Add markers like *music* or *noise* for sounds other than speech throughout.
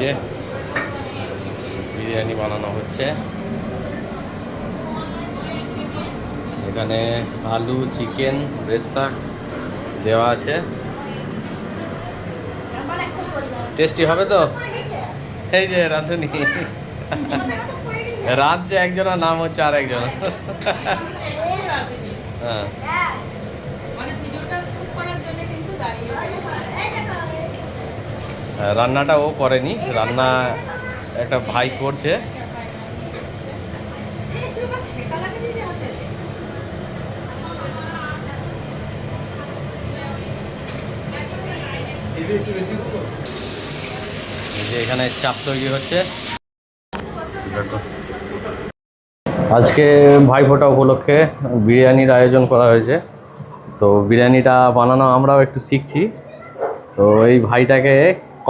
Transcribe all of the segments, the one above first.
যে বিরিয়ানি বানানো হচ্ছে। এখানে আলু, চিকেন রেস্তা দেওয়া আছে। টেস্টি হবে তো? এই যে রাঁধুনি। রাঁধছে একজনের নাম হচ্ছে আর একজন। হ্যাঁ। রান্নাটা ও করেনি রান্না একটা ভাই করছে। যে এখানে চাপ তৈরি হচ্ছে। আজকে ভাইফোঁটা উপলক্ষে বিরিয়ানির আয়োজন করা হয়েছে। তো বিরিয়ানিটা বানানো আমরাও একটু শিখছি। তো এই ভাইটাকে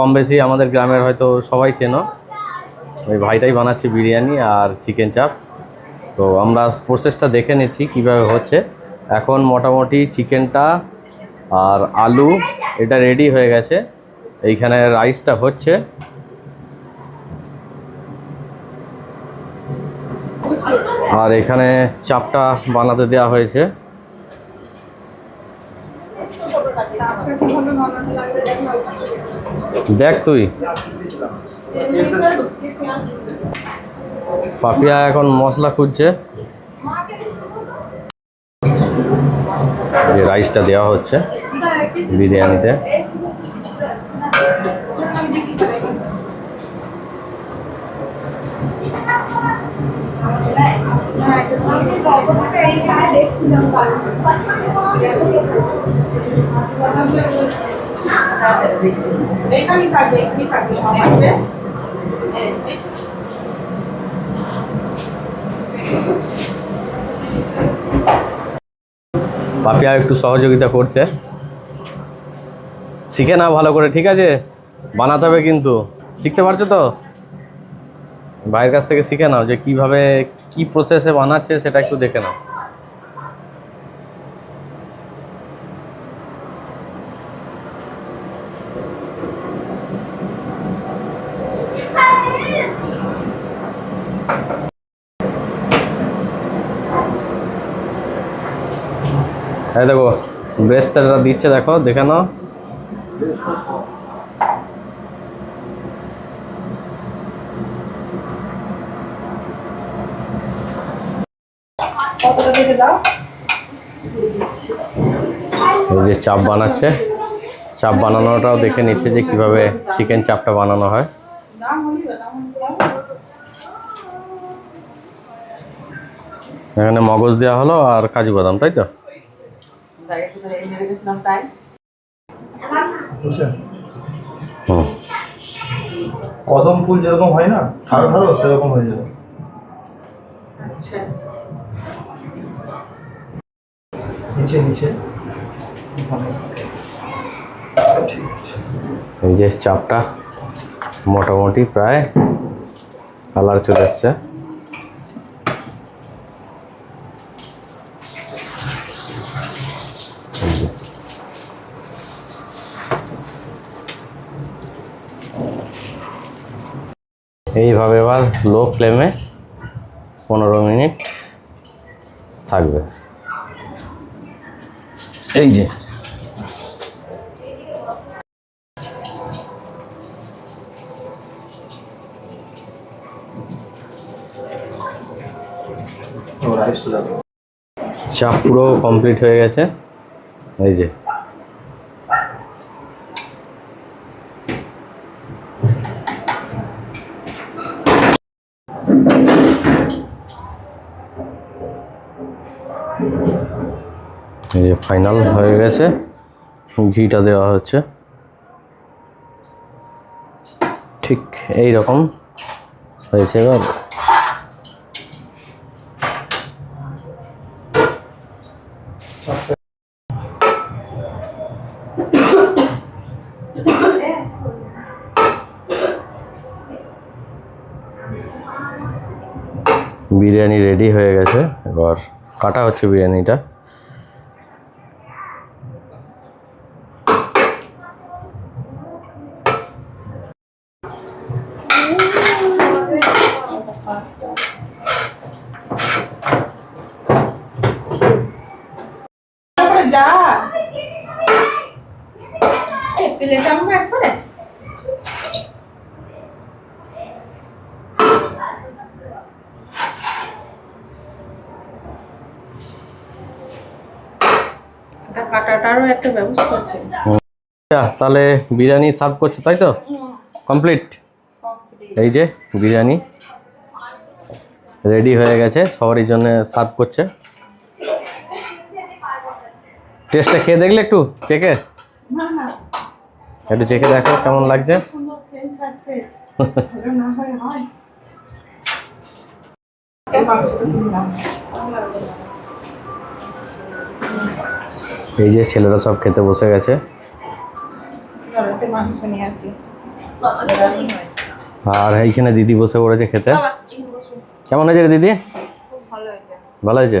কম বেশি আমাদের গ্রামের হয়তো সবাই চেনো। ওই ভাইটাই বানাচ্ছি বিরিয়ানি আর চিকেন চাপ। তো আমরা প্রসেসটা দেখে নিচ্ছি কীভাবে হচ্ছে। এখন মোটামুটি চিকেনটা আর আলু, এটা রেডি হয়ে গেছে। এইখানে রাইসটা হচ্ছে। আর এখানে চাপটা বানাতে দেওয়া হয়েছে। দেখ তুই। পাপিয়া এখন মশলা খুঁজছে। যে রাইসটা দেওয়া হচ্ছে বিরিয়ানিতে। পাপিয়া একটু সহযোগিতা করছে। শিখে নাও ভালো করে, ঠিক আছে? বানাতে হবে কিন্তু। শিখতে পারছ তো? ভাইয়ের কাছ থেকে শিখে নাও যে কীভাবে, কি প্রসেসে বানাচ্ছে সেটা একটু দেখে নাও। এই দেখো ব্রেস্তাটা দিচ্ছে, দেখো, দেখে নাও। যে চাপ বানাচ্ছে, চাপ বানানোটাও দেখে নিচ্ছে যে কীভাবে চিকেন চাপটা বানানো হয়। এখানে মগজ দেওয়া হলো আর কাজু বাদাম, তাই তো? কদম ফুল যেরকম হয় না ঠাড়ো ঠাড়ো সেরকম হয়ে যাবে আচ্ছা। নিচে নিচে। এই যে চাপটা মোটামুটি প্রায় কালার চলে এসছে। এইভাবে এবার লো ফ্লেমে পনেরো মিনিট থাকবে। এই যে। চাপ পুরো কমপ্লিট হয়ে গেছে। এই যে। যে ফাইনাল হয়ে গেছে। ঘিটা দেওয়া হচ্ছে। ঠিক এই রকম হয়েছে এবার। বিরিয়ানি রেডি হয়ে গেছে। এবার কাটা হচ্ছে বিরিয়ানিটা। যা। আমরা একবারে কাটাটারও একটা ব্যবস্থা আছে। আচ্ছা, তাহলে বিরিয়ানি সার্ভ করছ তাই তো? কমপ্লিট? এই যে বিরিয়ানি রেডি হয়ে গেছে সবারই জন্য সার্ভ করছে। টেস্টটা খেয়ে দেখলে একটু চেকে না না। একটু চেকে দেখো কেমন লাগছে। সুন্দর সেন্স *laughs* এই যে ছেলেরা সব খেতে বসে গেছে। আর এইখানে দিদি বসে পড়েছে খেতে। কেমন হয়েছে রে দিদি? ভালো হয়েছে?